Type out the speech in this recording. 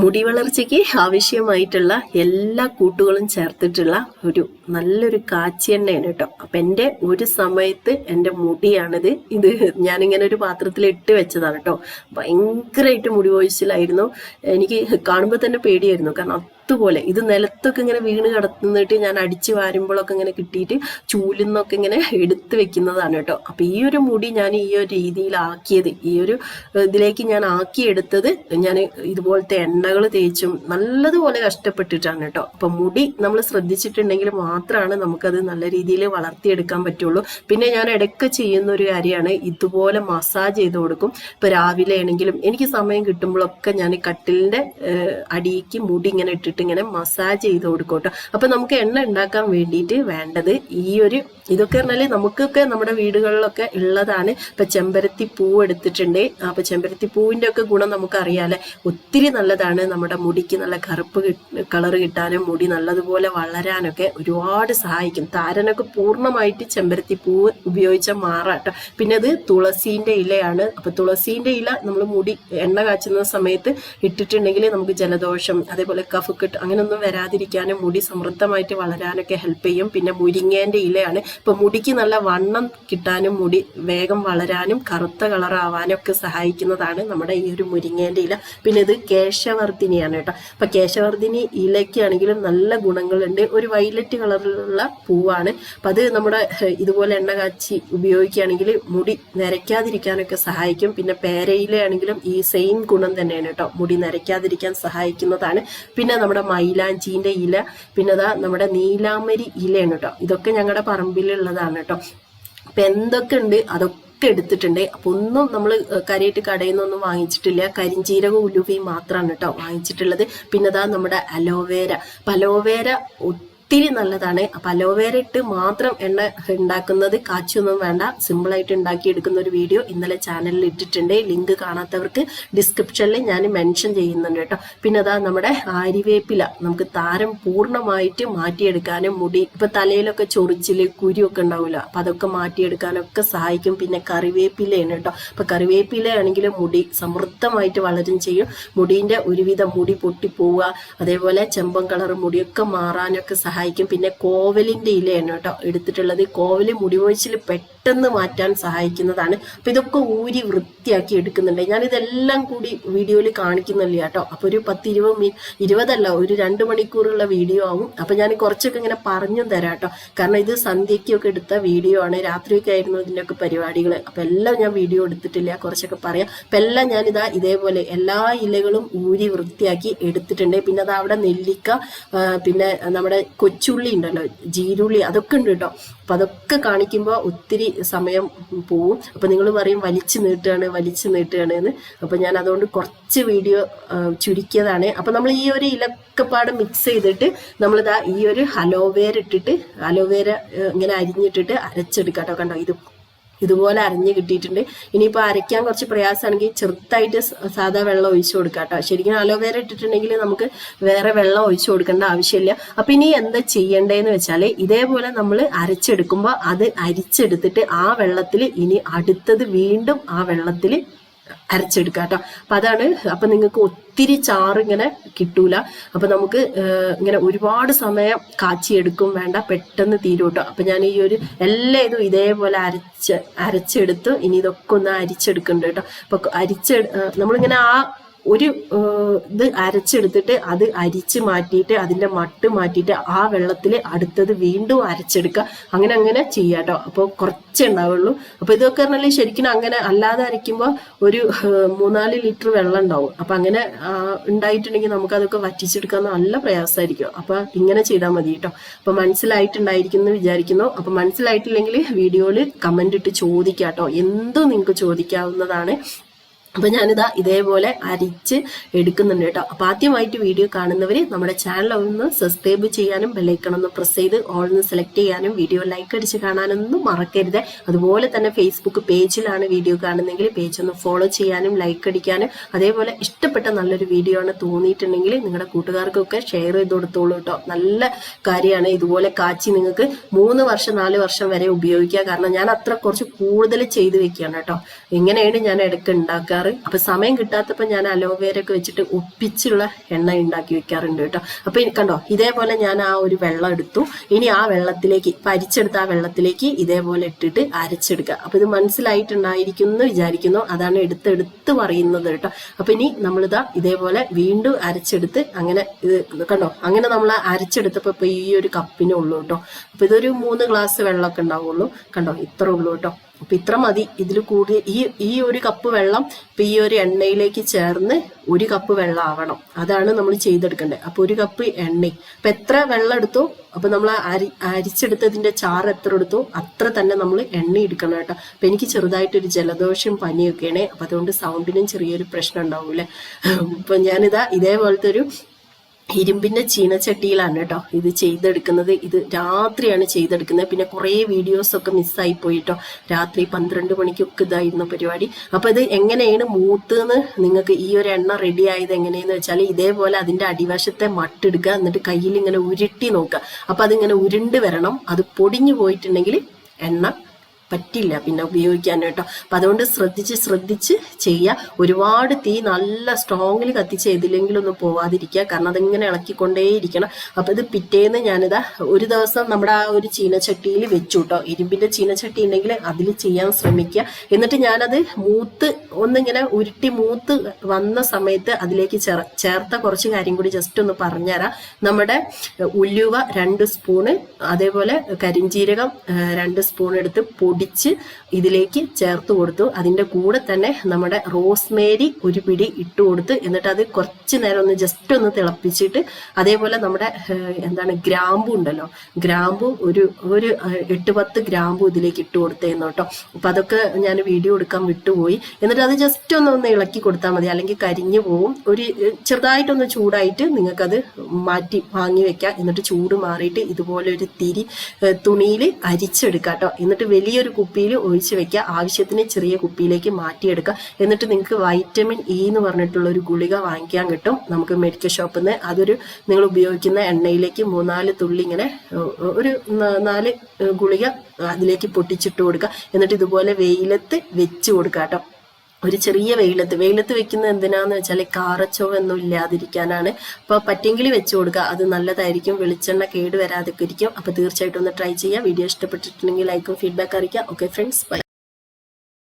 മുടി വളർച്ചയ്ക്ക് ആവശ്യമായിട്ടുള്ള എല്ലാ കൂട്ടുകളും ചേർത്തിട്ടുള്ള ഒരു നല്ലൊരു കാച്ചിയെണ്ണയാണ് കേട്ടോ. അപ്പൊ എന്റെ ഒരു സമയത്ത് എന്റെ മുടിയാണിത്. ഇത് ഞാനിങ്ങനെ ഒരു പാത്രത്തിൽ ഇട്ട് വെച്ചതാണ് കേട്ടോ. ഭയങ്കരമായിട്ട് മുടി പോയിച്ചിലായിരുന്നു എനിക്ക് കാണുമ്പോൾ തന്നെ പേടിയായിരുന്നു. കാരണം പോലെ. ഇത് നിലത്തൊക്കെ ഇങ്ങനെ വീണ് കിടന്നിട്ട് ഞാൻ അടിച്ചു വാരുമ്പോഴൊക്കെ ഇങ്ങനെ കിട്ടിയിട്ട് ചൂലിൽ നിന്നൊക്കെ ഇങ്ങനെ എടുത്ത് വെക്കുന്നതാണ് കേട്ടോ. അപ്പൊ ഈ ഒരു മുടി ഞാൻ ഈ ഒരു രീതിയിലാക്കിയത് ഈ ഒരു ഇതിലേക്ക് ഞാൻ ആക്കിയെടുത്തത് ഞാൻ ഇതുപോലത്തെ എണ്ണകൾ തേച്ചും നല്ലതുപോലെ കഷ്ടപ്പെട്ടിട്ടാണ് കേട്ടോ. അപ്പൊ മുടി നമ്മൾ ശ്രദ്ധിച്ചിട്ടുണ്ടെങ്കിൽ മാത്രമാണ് നമുക്കത് നല്ല രീതിയിൽ വളർത്തിയെടുക്കാൻ പറ്റുള്ളൂ. പിന്നെ ഞാൻ ഇടയ്ക്ക് ചെയ്യുന്ന ഒരു കാര്യമാണ് ഇതുപോലെ മസാജ് ചെയ്ത് കൊടുക്കും. ഇപ്പൊ രാവിലെ ആണെങ്കിലും എനിക്ക് സമയം കിട്ടുമ്പോഴൊക്കെ ഞാൻ കട്ടിലിന്റെ അടിയിക്ക് മുടി ഇങ്ങനെ ഇട്ടിട്ട് ഇങ്ങനെ മസാജ് ചെയ്ത് കൊടുക്കും കേട്ടോ അപ്പൊ നമുക്ക് എണ്ണ ഉണ്ടാക്കാൻ വേണ്ടിയിട്ട് വേണ്ടത് ഈ ഒരു ഇതൊക്കെ പറഞ്ഞാൽ നമുക്കൊക്കെ നമ്മുടെ വീടുകളിലൊക്കെ ഉള്ളതാണ്. ഇപ്പൊ ചെമ്പരത്തി പൂ എടുത്തിട്ടുണ്ട്. അപ്പൊ ചെമ്പരത്തി പൂവിന്റെ ഒക്കെ ഗുണം നമുക്കറിയാലേ. ഒത്തിരി നല്ലതാണ് നമ്മുടെ മുടിക്ക് നല്ല കറുപ്പ് കളർ കിട്ടാനും മുടി നല്ലതുപോലെ വളരാനൊക്കെ ഒരുപാട് സഹായിക്കും. താരനൊക്കെ പൂർണമായിട്ട് ചെമ്പരത്തി പൂവ് ഉപയോഗിച്ചാൽ മാറാട്ടോ. പിന്നെ അത് തുളസീന്റെ ഇലയാണ്. അപ്പൊ തുളസീന്റെ ഇല നമ്മൾ മുടി എണ്ണ കാച്ചുന്ന സമയത്ത് ഇട്ടിട്ടുണ്ടെങ്കിൽ നമുക്ക് ജലദോഷം അതേപോലെ കഫക്കെട്ട് അങ്ങനെയൊന്നും വരാതിരിക്കാനും മുടി സമൃദ്ധമായിട്ട് വളരാനൊക്കെ ഹെൽപ്പ് ചെയ്യും. പിന്നെ മുരിങ്ങേന്റെ ഇലയാണ്. ഇപ്പം മുടിക്ക് നല്ല വണ്ണം കിട്ടാനും മുടി വേഗം വളരാനും കറുത്ത കളറാവാനും ഒക്കെ സഹായിക്കുന്നതാണ് നമ്മുടെ ഈ ഒരു മുരിങ്ങേന്റെ ഇല. പിന്നെ ഇത് കേശവർദ്ധിനിയാണ് കേട്ടോ. അപ്പം കേശവർദ്ധിനി ഇലയ്ക്കാണെങ്കിലും നല്ല ഗുണങ്ങളുണ്ട്. ഒരു വൈലറ്റ് കളറിലുള്ള പൂവാണ്. അപ്പം അത് നമ്മുടെ ഇതുപോലെ എണ്ണ കാച്ചി ഉപയോഗിക്കുകയാണെങ്കിൽ മുടി നരയ്ക്കാതിരിക്കാനൊക്കെ സഹായിക്കും. പിന്നെ പേരയിലാണെങ്കിലും ഈ സെയിം ഗുണം തന്നെയാണ് കേട്ടോ. മുടി നരയ്ക്കാതിരിക്കാൻ സഹായിക്കുന്നതാണ്. പിന്നെ നമ്മുടെ മൈലാഞ്ചീന്റെ ഇല പിന്നെ അതാ നമ്മുടെ നീലാമരി ഇലയാണ് കേട്ടോ ഇതൊക്കെ ഞങ്ങളുടെ പറമ്പിലുള്ളതാണ് കേട്ടോ അപ്പം എന്തൊക്കെ ഉണ്ട് അതൊക്കെ എടുത്തിട്ടുണ്ട്. അപ്പൊ ഒന്നും നമ്മൾ കരിയിട്ട് കടയിൽ നിന്നൊന്നും വാങ്ങിച്ചിട്ടില്ല. കരിഞ്ചീരക ഉലുവയും മാത്രമാണ് കേട്ടോ വാങ്ങിച്ചിട്ടുള്ളത്. പിന്നെ അതാ നമ്മുടെ അലോവേര. അലോവേര ഒത്തിരി നല്ലതാണ്. അപ്പൊ അലോവേര ഇട്ട് മാത്രം എണ്ണ ഉണ്ടാക്കുന്നത് കാച്ചൊന്നും വേണ്ട. സിമ്പിൾ ആയിട്ട് ഉണ്ടാക്കി എടുക്കുന്ന ഒരു വീഡിയോ ഇന്നലെ ചാനലിൽ ഇട്ടിട്ടുണ്ട്. ലിങ്ക് കാണാത്തവർക്ക് ഡിസ്ക്രിപ്ഷനിൽ ഞാൻ മെൻഷൻ ചെയ്യുന്നുണ്ട് കേട്ടോ. പിന്നെ അതാ നമ്മുടെ ആരിവേപ്പില. നമുക്ക് താരം പൂർണമായിട്ട് മാറ്റിയെടുക്കാനും മുടി ഇപ്പൊ തലയിലൊക്കെ ചൊറിച്ചിൽ കുരുവൊക്കെ ഉണ്ടാവില്ല അപ്പൊ അതൊക്കെ മാറ്റിയെടുക്കാനൊക്കെ സഹായിക്കും. പിന്നെ കറിവേപ്പിലയാണ് കേട്ടോ. അപ്പൊ കറിവേപ്പിലയാണെങ്കിൽ മുടി സമൃദ്ധമായിട്ട് വളരും ചെയ്യും. മുടിന്റെ ഒരുവിധം മുടി പൊട്ടിപ്പോവുക. അതേപോലെ ചെമ്പൻ കളർ മുടിയൊക്കെ മാറാനൊക്കെ സഹായിക്കും. സഹായിക്കും. പിന്നെ കോവലിന്റെ ഇലയാണ് കേട്ടോ എടുത്തിട്ടുള്ളത്. കോവൽ മുടിവൊഴിച്ചിൽ പെട്ടെന്ന് മാറ്റാൻ സഹായിക്കുന്നതാണ്. അപ്പൊ ഇതൊക്കെ ഊരി വൃത്തിയാക്കി എടുക്കുന്നുണ്ട്. ഞാൻ ഇതെല്ലാം കൂടി വീഡിയോയിൽ കാണിക്കുന്നില്ല കേട്ടോ. അപ്പൊ ഒരു പത്ത് ഇരുപത് മി ഇരുപതല്ല ഒരു രണ്ട് മണിക്കൂറുള്ള വീഡിയോ ആവും. അപ്പൊ ഞാൻ കുറച്ചൊക്കെ ഇങ്ങനെ പറഞ്ഞു തരാം കേട്ടോ. കാരണം ഇത് സന്ധ്യയ്ക്കൊക്കെ എടുത്ത വീഡിയോ ആണ്. രാത്രിയൊക്കെ ആയിരുന്നു ഇതിന്റെയൊക്കെ പരിപാടികൾ അപ്പൊ എല്ലാം ഞാൻ വീഡിയോ എടുത്തിട്ടില്ല. കുറച്ചൊക്കെ പറയാം. അപ്പൊ എല്ലാം ഞാനിതാ ഇതേപോലെ എല്ലാ ഇലകളും ഊരി വൃത്തിയാക്കി എടുത്തിട്ടുണ്ട്. പിന്നെ അത് അവിടെ നെല്ലിക്ക പിന്നെ നമ്മുടെ കൊച്ചുള്ളി ഉണ്ടല്ലോ ജീരുള്ളി അതൊക്കെ ഉണ്ട് കേട്ടോ. അപ്പൊ അതൊക്കെ കാണിക്കുമ്പോൾ ഒത്തിരി സമയം പോവും. അപ്പൊ നിങ്ങൾ പറയും വലിച്ചു നീട്ടുകയാണ് വലിച്ചു നീട്ടുകയാണ് എന്ന് അപ്പം ഞാൻ അതുകൊണ്ട് കുറച്ച് വീഡിയോ ചുരുക്കിയതാണ്. അപ്പോൾ നമ്മൾ ഈ ഒരു ഇലക്കപ്പാട് മിക്സ് ചെയ്തിട്ട് നമ്മളിതാ ഈ ഒരു അലോവേര ഇട്ടിട്ട് അലോവേര ഇങ്ങനെ അരിഞ്ഞിട്ടിട്ട് അരച്ചെടുക്കാം കേട്ടോ കണ്ടോ? ഇത് ഇതുപോലെ അരഞ്ഞ് കിട്ടിയിട്ടുണ്ട്. ഇനിയിപ്പോൾ അരയ്ക്കാൻ കുറച്ച് പ്രയാസമാണെങ്കിൽ ചെറുതായിട്ട് സാധാ വെള്ളം ഒഴിച്ചു കൊടുക്കാം കേട്ടോ. ശരിക്കും അലോവേര ഇട്ടിട്ടുണ്ടെങ്കിൽ നമുക്ക് വേറെ വെള്ളം ഒഴിച്ചു കൊടുക്കേണ്ട ആവശ്യമില്ല. അപ്പം ഇനി എന്താ ചെയ്യേണ്ടതെന്ന് വെച്ചാൽ ഇതേപോലെ നമ്മൾ അരച്ചെടുക്കുമ്പോൾ അത് അരിച്ചെടുത്തിട്ട് ആ വെള്ളത്തിൽ ഇനി അടുത്തത് വീണ്ടും ആ വെള്ളത്തിൽ അരച്ചെടുക്കുക കേട്ടോ. അപ്പൊ അതാണ് അപ്പൊ നിങ്ങൾക്ക് ഒത്തിരി ചാറ് ഇങ്ങനെ കിട്ടൂല. അപ്പൊ നമുക്ക് ഇങ്ങനെ ഒരുപാട് സമയം കാച്ചിയെടുക്കും. വേണ്ട പെട്ടെന്ന് തീരും കേട്ടോ. അപ്പൊ ഞാൻ ഈ ഒരു എല്ലാ ഇതും ഇതേപോലെ അരച്ച് അരച്ചെടുത്ത് ഇനി ഇതൊക്കെ ഒന്ന് അരിച്ചെടുക്കുന്നുണ്ട് കേട്ടോ. അപ്പൊ അരിച്ചെടു നമ്മളിങ്ങനെ ആ ഒരു ഇത് അരച്ചെടുത്തിട്ട് അത് അരിച്ച് മാറ്റിയിട്ട് അതിന്റെ മട്ട് മാറ്റിയിട്ട് ആ വെള്ളത്തിൽ അടുത്തത് വീണ്ടും അരച്ചെടുക്കുക. അങ്ങനെ അങ്ങനെ ചെയ്യാട്ടോ. അപ്പോൾ കുറച്ചേ ഉണ്ടാവുള്ളൂ. അപ്പോൾ ഇതൊക്കെ പറഞ്ഞാൽ ശരിക്കും അങ്ങനെ അല്ലാതെ അരയ്ക്കുമ്പോൾ ഒരു മൂന്നാൽ ലിറ്റർ വെള്ളം ഉണ്ടാവും. അപ്പം അങ്ങനെ ഉണ്ടായിട്ടുണ്ടെങ്കിൽ നമുക്ക് അതൊക്കെ വറ്റിച്ചെടുക്കാൻ നല്ല പ്രയാസമായിരിക്കും. അപ്പോൾ ഇങ്ങനെ ചെയ്താൽ മതി കേട്ടോ അപ്പോൾ മനസ്സിലായിട്ടുണ്ടായിരിക്കുന്നു വിചാരിക്കുന്നു. അപ്പോൾ മനസ്സിലായിട്ടില്ലെങ്കിൽ വീഡിയോയിൽ കമന്റ് ഇട്ട് ചോദിക്കാം കേട്ടോ എന്തും നിങ്ങൾക്ക് ചോദിക്കാവുന്നതാണ്. അപ്പൊ ഞാനിതാ ഇതേപോലെ അരിച്ച് എടുക്കുന്നുണ്ട് കേട്ടോ. അപ്പൊ ആദ്യമായിട്ട് വീഡിയോ കാണുന്നവർ നമ്മുടെ ചാനൽ ഒന്ന് സബ്സ്ക്രൈബ് ചെയ്യാനും ബെല്ലൈക്കൺ ഒന്ന് പ്രസ് ചെയ്ത് ഓൾ ഒന്ന് സെലക്ട് ചെയ്യാനും വീഡിയോ ലൈക്ക് അടിച്ച് കാണാനൊന്നും മറക്കരുത്. അതുപോലെ തന്നെ ഫേസ്ബുക്ക് പേജിലാണ് വീഡിയോ കാണുന്നതെങ്കിൽ പേജ് ഒന്ന് ഫോളോ ചെയ്യാനും ലൈക്ക് അടിക്കാനും അതേപോലെ ഇഷ്ടപ്പെട്ട നല്ലൊരു വീഡിയോ ആണ് തോന്നിയിട്ടുണ്ടെങ്കിൽ നിങ്ങളുടെ കൂട്ടുകാർക്കൊക്കെ ഷെയർ ചെയ്ത് കൊടുത്തോളൂ കേട്ടോ. നല്ല കാര്യമാണ് ഇതുപോലെ കാച്ചി നിങ്ങൾക്ക് മൂന്ന് വർഷം നാല് വർഷം വരെ ഉപയോഗിക്കുക കാരണം ഞാൻ അത്ര കുറച്ച് കൂടുതൽ ചെയ്ത് വെക്കുകയാണ് കേട്ടോ. ഇങ്ങനെയാണ് ഞാൻ ഇടയ്ക്ക് ഉണ്ടാക്കുക? വെക്കാറ്. അപ്പൊ സമയം കിട്ടാത്തപ്പോ ഞാൻ അലോവേര ഒക്കെ വെച്ചിട്ട് ഒപ്പിച്ചുള്ള എണ്ണ ഉണ്ടാക്കി വെക്കാറുണ്ട് കേട്ടോ. അപ്പൊ കണ്ടോ ഇതേപോലെ ഞാൻ ആ ഒരു വെള്ളം എടുത്തു. ഇനി ആ വെള്ളത്തിലേക്ക് പരിച്ചെടുത്ത ആ വെള്ളത്തിലേക്ക് ഇതേപോലെ ഇട്ടിട്ട് അരച്ചെടുക്കുക. അപ്പൊ ഇത് മനസ്സിലായിട്ടുണ്ടായിരിക്കും എന്ന് വിചാരിക്കുന്നു. അതാണ് എടുത്തെടുത്ത് പറയുന്നത് കേട്ടോ. അപ്പൊ ഇനി നമ്മളിതാ ഇതേപോലെ വീണ്ടും അരച്ചെടുത്ത് അങ്ങനെ ഇത് കണ്ടോ? അങ്ങനെ നമ്മൾ അരച്ചെടുത്തപ്പോ ഇപ്പൊ ഈ ഒരു കപ്പിനേ ഉള്ളൂ കേട്ടോ. അപ്പൊ ഇതൊരു മൂന്ന് ഗ്ലാസ് വെള്ളമൊക്കെ ഉണ്ടാവുള്ളൂ. കണ്ടോ? ഇത്ര ഉള്ളൂ കേട്ടോ. അപ്പൊ ഇത്ര മതി. ഇതിൽ കൂടി ഈ ഈ ഒരു കപ്പ് വെള്ളം ഇപ്പൊ ഈ ഒരു എണ്ണയിലേക്ക് ചേർന്ന് ഒരു കപ്പ് വെള്ളം ആവണം. അതാണ് നമ്മൾ ചെയ്തെടുക്കേണ്ടത്. അപ്പോൾ ഒരു കപ്പ് എണ്ണ. അപ്പൊ എത്ര വെള്ളം എടുത്തോ? അപ്പൊ നമ്മൾ അരി അരിച്ചെടുത്തതിന്റെ ചാറ് എത്ര എടുത്തോ? അത്ര തന്നെ നമ്മൾ എണ്ണ എടുക്കണം കേട്ടോ. അപ്പൊ എനിക്ക് ചെറുതായിട്ടൊരു ജലദോഷം പനിയൊക്കെയാണ്. അപ്പൊ അതുകൊണ്ട് സൗണ്ടിനും ചെറിയൊരു പ്രശ്നം ഉണ്ടാവൂലേ അപ്പൊ ഞാനിതാ ഇതേപോലത്തെ ഒരു ഇരുമ്പിന്റെ ചീനച്ചട്ടിയിലാണ് കേട്ടോ ഇത് ചെയ്തെടുക്കുന്നത്. ഇത് രാത്രിയാണ് ചെയ്തെടുക്കുന്നത്. പിന്നെ കുറേ വീഡിയോസ് ഒക്കെ മിസ്സായി പോയിട്ടോ. രാത്രി പന്ത്രണ്ട് മണിക്കൊക്കെ ഇതായിരുന്നു പരിപാടി. അപ്പൊ ഇത് എങ്ങനെയാണ് മൂത്തെന്ന് നിങ്ങൾക്ക് ഈ ഒരു എണ്ണ റെഡി ആയത് എങ്ങനെയെന്ന് വെച്ചാൽ ഇതേപോലെ അതിന്റെ അടിവശത്തെ മട്ടെടുക്കുക എന്നിട്ട് കയ്യിൽ ഇങ്ങനെ ഉരുട്ടി നോക്കുക. അപ്പൊ അതിങ്ങനെ ഉരുണ്ട് വരണം. അത് പൊടിഞ്ഞു പോയിട്ടുണ്ടെങ്കിൽ എണ്ണ പറ്റില്ല. പിന്നെ ഉപയോഗിക്കാൻ കേട്ടോ. അപ്പൊ അതുകൊണ്ട് ശ്രദ്ധിച്ച് ശ്രദ്ധിച്ച് ചെയ്യുക ഒരുപാട് തീ നല്ല സ്ട്രോങ്ങിൽ കത്തിച്ച് ഏതിലെങ്കിലൊന്നും പോവാതിരിക്കുക. കാരണം അതിങ്ങനെ ഇളക്കിക്കൊണ്ടേയിരിക്കണം. അപ്പം ഇത് പിറ്റേന്ന് ഞാനിതാ ഒരു ദിവസം നമ്മുടെ ആ ഒരു ചീനച്ചട്ടിയിൽ വെച്ചു കേട്ടോ. ഇരുമ്പിന്റെ ചീനച്ചട്ടി ഉണ്ടെങ്കിൽ അതിൽ ചെയ്യാൻ ശ്രമിക്കുക. എന്നിട്ട് ഞാനത് മൂത്ത് ഒന്നിങ്ങനെ ഉരുട്ടി മൂത്ത് വന്ന സമയത്ത് അതിലേക്ക് ചേർ ചേർത്ത കുറച്ച് കാര്യം കൂടി ജസ്റ്റ് ഒന്ന് പറഞ്ഞുതരാം. നമ്മുടെ ഉലുവ രണ്ട് സ്പൂണ് അതേപോലെ കരിഞ്ജീരകം രണ്ട് സ്പൂൺ എടുത്ത് പൊടിച്ച് ഇതിലേക്ക് ചേർത്ത് കൊടുത്തു. അതിന്റെ കൂടെ തന്നെ നമ്മുടെ റോസ്മേരി ഒരു പിടി ഇട്ട് കൊടുത്ത് എന്നിട്ട് അത് കുറച്ച് നേരം ഒന്ന് ജസ്റ്റ് ഒന്ന് തിളപ്പിച്ചിട്ട് അതേപോലെ നമ്മുടെ എന്താണ് ഗ്രാമ്പു ഉണ്ടല്ലോ. ഗ്രാമ്പു ഒരു ഒരു എട്ട് പത്ത് ഗ്രാമ്പു ഇതിലേക്ക് ഇട്ട് കൊടുത്തേന്നു കേട്ടോ. അപ്പം അതൊക്കെ ഞാൻ വീഡിയോ എടുക്കാൻ വിട്ടുപോയി. എന്നിട്ട് അത് ജസ്റ്റ് ഒന്ന് ഒന്ന് ഇളക്കി കൊടുത്താൽ മതി. അല്ലെങ്കിൽ കരിഞ്ഞു പോവും. ഒരു ചെറുതായിട്ടൊന്ന് ചൂടായിട്ട് നിങ്ങൾക്കത് മാറ്റി വാങ്ങി വെക്കാം. എന്നിട്ട് ചൂട് മാറിയിട്ട് ഇതുപോലെ ഒരു തിരി തുണിയിൽ അരിച്ചെടുക്കാം കേട്ടോ. എന്നിട്ട് വലിയൊരു കുപ്പിയിൽ ഒഴിച്ച് വെക്കുക. ആവശ്യത്തിന് ചെറിയ കുപ്പിയിലേക്ക് മാറ്റിയെടുക്കുക. എന്നിട്ട് നിങ്ങൾക്ക് വൈറ്റമിൻ ഇ എന്ന് പറഞ്ഞിട്ടുള്ള ഒരു ഗുളിക വാങ്ങിക്കാൻ കിട്ടും. നമുക്ക് മെഡിക്കൽ ഷോപ്പിൽ നിന്ന് അതൊരു നിങ്ങൾ ഉപയോഗിക്കുന്ന എണ്ണയിലേക്ക് മൂന്നാൽ തുള്ളി ഇങ്ങനെ ഒരു നാല് ഗുളിക അതിലേക്ക് പൊട്ടിച്ചിട്ട് കൊടുക്കുക. എന്നിട്ട് ഇതുപോലെ വെയിലത്ത് വെച്ച് കൊടുക്കുക കേട്ടോ. ഒരു ചെറിയ വെയിലത്ത് വെയിലത്ത് വെക്കുന്നത് എന്തിനാന്ന് വെച്ചാൽ കാറച്ചോവൊന്നും ഇല്ലാതിരിക്കാനാണ്. അപ്പോൾ പറ്റെങ്കിൽ വെച്ച് കൊടുക്കുക അത് നല്ലതായിരിക്കും. വെളിച്ചെണ്ണ കേട് വരാതൊക്കെ ഇരിക്കും. അപ്പോൾ തീർച്ചയായിട്ടും ഒന്ന് ട്രൈ ചെയ്യുക വീഡിയോ ഇഷ്ടപ്പെട്ടിട്ടുണ്ടെങ്കിൽ ലൈക്കും ഫീഡ്ബാക്ക് അറിയിക്കുക. Okay friends bye